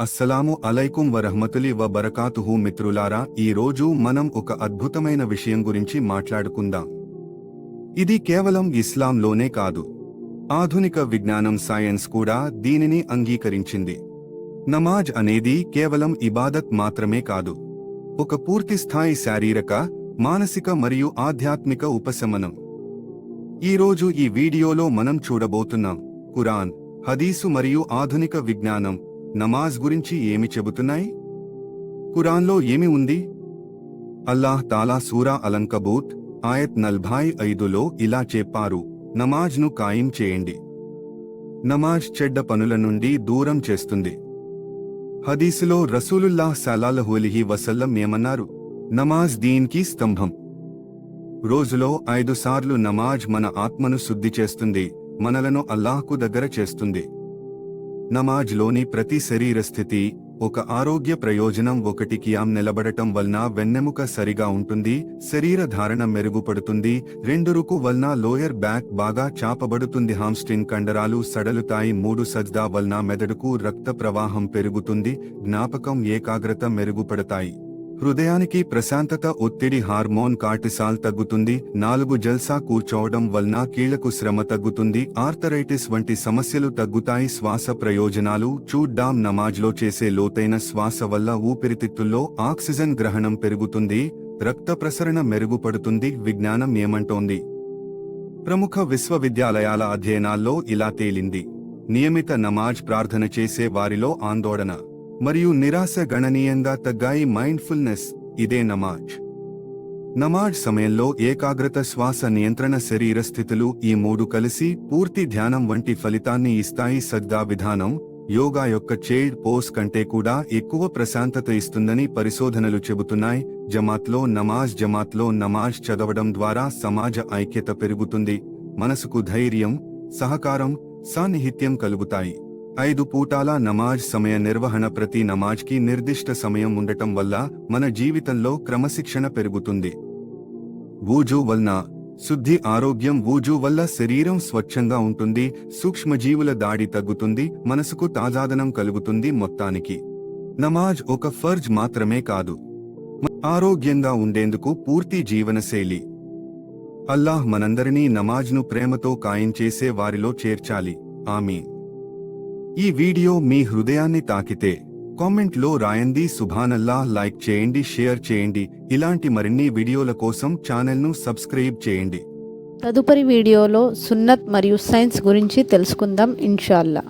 అస్సలాము అలైకుం వరహమతులి వ బరకాతుహు మిత్రులారా ఈ రోజు మనం ఒక అద్భుతమైన విషయం గురించి మాట్లాడుకుందాం. ఇది కేవలం ఇస్లాంలోనే కాదు. ఆధునిక విజ్ఞానం సైన్స్ కూడా దీనిని అంగీకరించింది. నమాజ్ అనేది కేవలం ఇబాదత్ మాత్రమే కాదు. ఒక పూర్తిస్థాయి శారీరక మానసిక మరియు ఆధ్యాత్మిక ఉపశమనం. ఈరోజు ఈ వీడియోలో మనం చూడబోతున్నాం. కురాన్ హదీసు మరియు ఆధునిక విజ్ఞానం నమాజ్ గురించి ఏమి చెబుతున్నాయి? ఖురాన్లో ఏమి ఉంది? అల్లాహ్ తాలా సూరా అలంకబూత్ ఆయత్ నల్భాయ్ ఐదులో ఇలా చెప్పారు నమాజ్ను ఖాయం చేయండి. నమాజ్ చెడ్డ పనుల నుండి దూరం చేస్తుంది. హదీసులో రసూలుల్లాహ్ సలాలహులిహి వసల్లం ఏమన్నారు? నమాజ్ దీన్కి స్తంభం. రోజులో ఐదు సార్లు నమాజ్ మన ఆత్మను శుద్ధి చేస్తుంది మనలను అల్లాహ్కు దగ్గర చేస్తుంది. నమాజ్లోని ప్రతి శరీర స్థితి ఒక ఆరోగ్య ప్రయోజనం ఒకటి కియాం నిలబడటం వలన వెన్నెముక సరిగా ఉంటుంది శరీర ధారణ మెరుగుపడుతుంది రెండు రుకు వలన లోయర్ బ్యాక్ బాగా చాపబడుతుంది. హామ్స్ట్రింగ్ కండరాలు సడలుతాయి మూడు సజ్దా వలన మెదడుకు రక్త ప్రవాహం పెరుగుతుంది జ్ఞాపకం ఏకాగ్రత మెరుగుపడతాయి. హృదయానికి ప్రశాంతత ఒత్తిడి హార్మోన్ కార్టిసాల్ తగ్గుతుంది నాలుగు జల్సా కూర్చోవడం వలన కీళ్ళకు శ్రమ తగ్గుతుంది ఆర్థరైటిస్ వంటి సమస్యలు తగ్గుతాయి. శ్వాస ప్రయోజనాలు చూడ్డాం నమాజ్లో చేసే లోతైన శ్వాస వల్ల ఊపిరితిత్తుల్లో ఆక్సిజన్ గ్రహణం పెరుగుతుంది రక్త ప్రసరణ మెరుగుపడుతుంది విజ్ఞానం ఏమంటోంది? ప్రముఖ విశ్వవిద్యాలయాల అధ్యయనాల్లో ఇలా తేలింది. నియమిత నమాజ్ ప్రార్థన చేసే వారిలో ఆందోళన మరియు నిరాశ గణనీయంగా తగ్గాయి మైండ్ఫుల్నెస్ ఇదే నమాజ్. నమాజ్ సమయంలో ఏకాగ్రత శ్వాస నియంత్రణ శరీర స్థితులు ఈ మూడు కలిసి పూర్తి ధ్యానం వంటి ఫలితాన్ని ఇస్తాయి. సద్దా విధానం యోగా యొక్క చైల్డ్ పోస్ కంటే కూడా ఎక్కువ ప్రశాంతత ఇస్తుందని పరిశోధనలు చెబుతున్నాయి. జమాత్లో నమాజ్ జమాత్లో నమాజ్ చదవడం ద్వారా సమాజ ఐక్యత పెరుగుతుంది. మనసుకు ధైర్యం సహకారం సాన్నిహిత్యం కలుగుతాయి. ఐదు పూటాల నమాజ్ సమయ నిర్వహణ ప్రతి నమాజ్కి నిర్దిష్ట సమయం ఉండటం వల్ల మన జీవితంలో క్రమశిక్షణ పెరుగుతుంది. వూజు వలన శుద్ధి ఆరోగ్యం వూజు వల్ల శరీరం స్వచ్ఛంగా ఉంటుంది సూక్ష్మజీవుల దాడి తగ్గుతుంది మనసుకు తాజాదనం కలుగుతుంది మొత్తానికి. నమాజ్ ఒక ఫర్జ్ మాత్రమే కాదు. ఆరోగ్యంగా ఉండేందుకు పూర్తి జీవనశైలి. అల్లాహ్ మనందరినీ నమాజ్ను ప్రేమతో ఖాయం చేసే వారిలో చేర్చాలి. ఆమె ఈ వీడియో మీ హృదయాన్ని తాకితే కామెంట్లో రాయండి సుభానల్లా లైక్ చేయండి షేర్ చేయండి. ఇలాంటి మరిన్ని వీడియోల కోసం ఛానల్ను సబ్స్క్రైబ్ చేయండి. తదుపరి వీడియోలో సున్నత్ మరియు సైన్స్ గురించి తెలుసుకుందాం ఇన్షాల్లా.